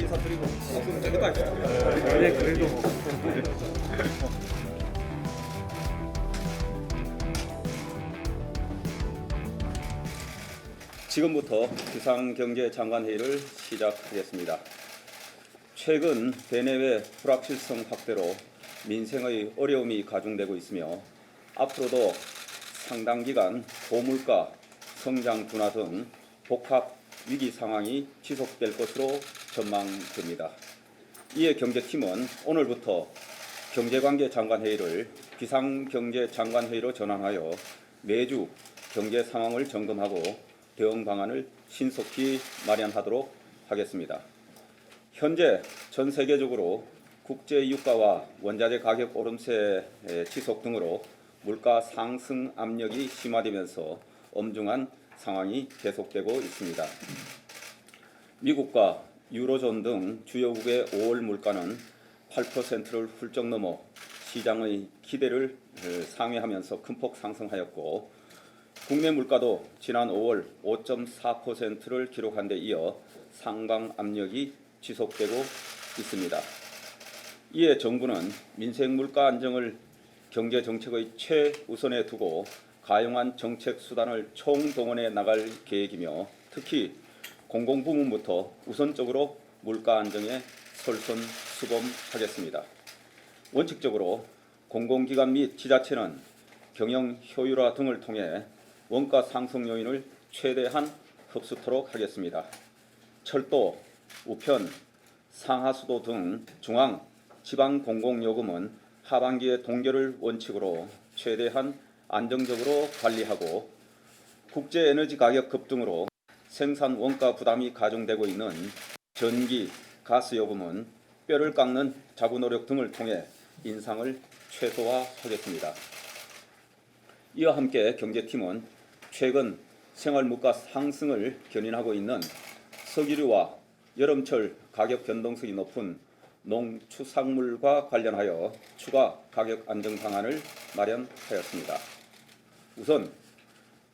인사드리고 박수 저기다 하시죠. 네, 그래도 뭐. 지금부터 비상경제장관회의를 시작하겠습니다. 최근 대내외 불확실성 확대로 민생의 어려움이 가중되고 있으며 앞으로도 상당 기간 고물가, 성장 둔화 등 복합 위기 상황이 지속될 것으로 전망됩니다. 이에 경제팀은 오늘부터 경제관계장관회의를 비상경제장관회의로 전환하여 매주 경제 상황을 점검하고 대응 방안을 신속히 마련하도록 하겠습니다. 현재 전 세계적으로 국제 유가와 원자재 가격 오름세 지속 등으로 물가 상승 압력이 심화되면서 엄중한 상황이 계속되고 있습니다. 미국과 유로존 등 주요국의 5월 물가는 8%를 훌쩍 넘어 시장의 기대를 어, 상회하면서 큰 폭 상승하였고 국내 물가도 지난 5월 5.4%를 기록한 데 이어 상방 압력이 지속되고 있습니다. 이에 정부는 민생 물가 안정을 경제 정책의 최우선에 두고 가용한 정책 수단을 총동원해 나갈 계획이며 특히 공공부문부터 우선적으로 물가 안정에 솔선수범하겠습니다. 원칙적으로 공공기관 및 지자체는 경영 효율화 등을 통해 원가 상승 요인을 최대한 흡수토록 하겠습니다. 철도, 우편, 상하수도 등 중앙, 지방 공공요금은 하반기의 동결을 원칙으로 최대한 안정적으로 관리하고 국제 에너지 가격 급등으로 생산 원가 부담이 가중되고 있는 전기, 가스 요금은 뼈를 깎는 자구 노력 등을 통해 인상을 최소화하겠습니다. 이와 함께 경제팀은 최근 생활 물가 상승을 견인하고 있는 석유류와 여름철 가격 변동성이 높은 농축산물과 관련하여 추가 가격 안정 방안을 마련하였습니다. 우선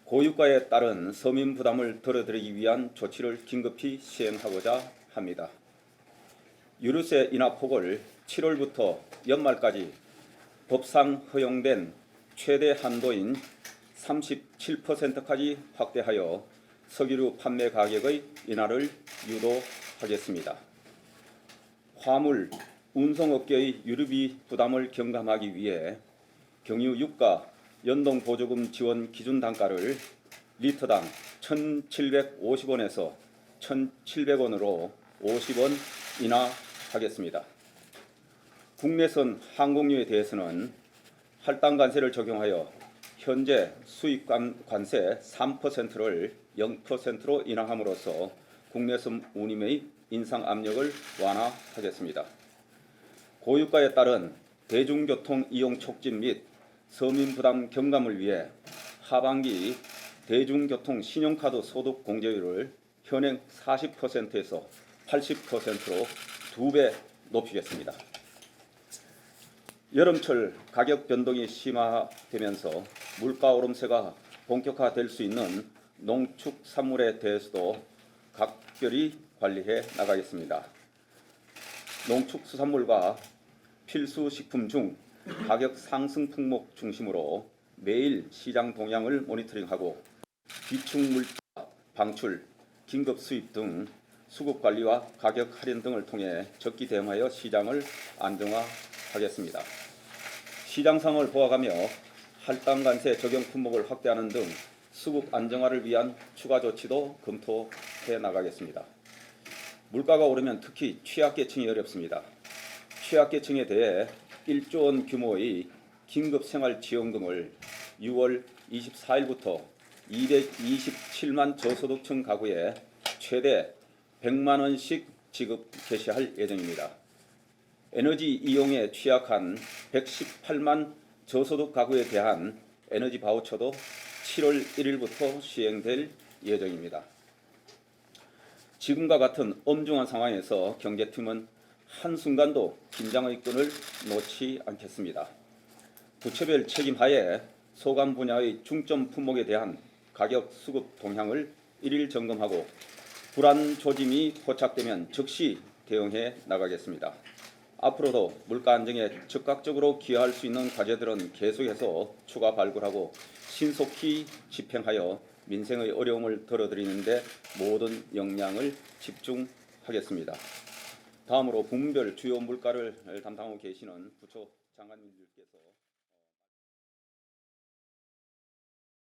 고유가에 따른 서민 부담을 덜어드리기 위한 조치를 긴급히 시행하고자 합니다. 유류세 인하 폭을 7월부터 연말까지 법상 허용된 최대 한도인 37%까지 확대하여 석유류 판매 가격의 인하를 유도하겠습니다. 화물, 운송업계의 유류비 부담을 경감하기 위해 경유 유가 연동 보조금 지원 기준 단가를 리터당 1,750원에서 1,700원으로 50원 인하하겠습니다. 국내선 항공료에 대해서는 할당 관세를 적용하여 현재 수입 관- 관세 3%를 0%로 인하함으로써 국내선 운임의 인상 압력을 완화하겠습니다. 고유가에 따른 대중교통 이용 촉진 및 서민 부담 경감을 위해 하반기 대중교통 신용카드 소득 공제율을 현행 40%에서 80%로 두 배 높이겠습니다. 여름철 가격 변동이 심화되면서 물가 오름세가 본격화될 수 있는 농축산물에 대해서도 각별히 관리해 나가겠습니다. 농축수산물과 필수식품 중 가격 상승 품목 중심으로 매일 시장 동향을 모니터링하고 비축물자 방출, 긴급 수입 등 수급 관리와 가격 할인 등을 통해 적기 대응하여 시장을 안정화하겠습니다. 시장 상을 보아가며 할당 관세 적용 품목을 확대하는 등 수급 안정화를 위한 추가 조치도 검토해 나가겠습니다. 물가가 오르면 특히 취약계층이 어렵습니다. 취약계층에 대해 1조 원 규모의 긴급 생활 지원금을 6월 24일부터 227만 저소득층 가구에 최대 100만 원씩 지급 개시할 예정입니다. 에너지 이용에 취약한 118만 저소득 가구에 대한 에너지 바우처도 7월 1일부터 시행될 예정입니다. 지금과 같은 엄중한 상황에서 경제팀은 한순간도 긴장의 끈을 놓지 않겠습니다. 부처별 책임하에 소관 분야의 중점 품목에 대한 가격 수급 동향을 일일 점검하고 불안 조짐이 포착되면 즉시 대응해 나가겠습니다. 앞으로도 물가 안정에 적극적으로 기여할 수 있는 과제들은 계속해서 추가 발굴하고 신속히 집행하여 민생의 어려움을 덜어드리는 데 모든 역량을 집중하겠습니다. 다음으로 분별 주요 물가를 담당하고 계시는 부처 장관님들께서